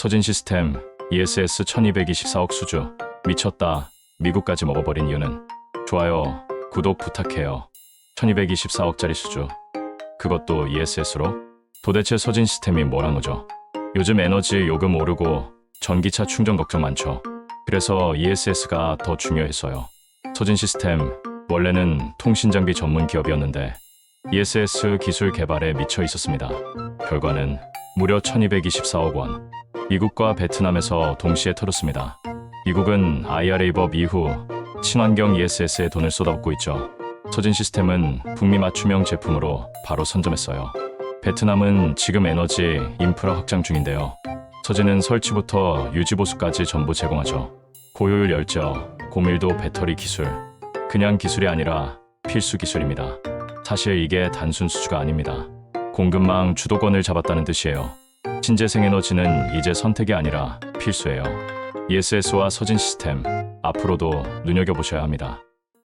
서진 시스템 ESS 1224억 수주 미쳤다. 미국까지 먹어버린 이유는 좋아요, 구독 부탁해요. 1224억짜리 수주. 그것도 ESS로? 도대체 서진 시스템이 뭐란 거죠? 요즘 에너지 요금 오르고 전기차 충전 걱정 많죠. 그래서 ESS가 더 중요했어요. 서진 시스템 원래는 통신 장비 전문 기업이었는데 ESS 기술 개발에 미쳐 있었습니다. 결과는 무려 1224억 원. 미국과 베트남에서 동시에 터졌습니다. 미국은 IRA 법 이후 친환경 ESS에 돈을 쏟아붓고 있죠. 서진 시스템은 북미 맞춤형 제품으로 바로 선점했어요. 베트남은 지금 에너지 인프라 확장 중인데요. 서진은 설치부터 유지보수까지 전부 제공하죠. 고효율 열저, 고밀도 배터리 기술. 그냥 기술이 아니라 필수 기술입니다. 사실 이게 단순 수주가 아닙니다. 공급망 주도권을 잡았다는 뜻이에요. 신재생 에너지는 이제 선택이 아니라 필수예요. ESS와 서진 시스템 앞으로도 눈여겨보셔야 합니다.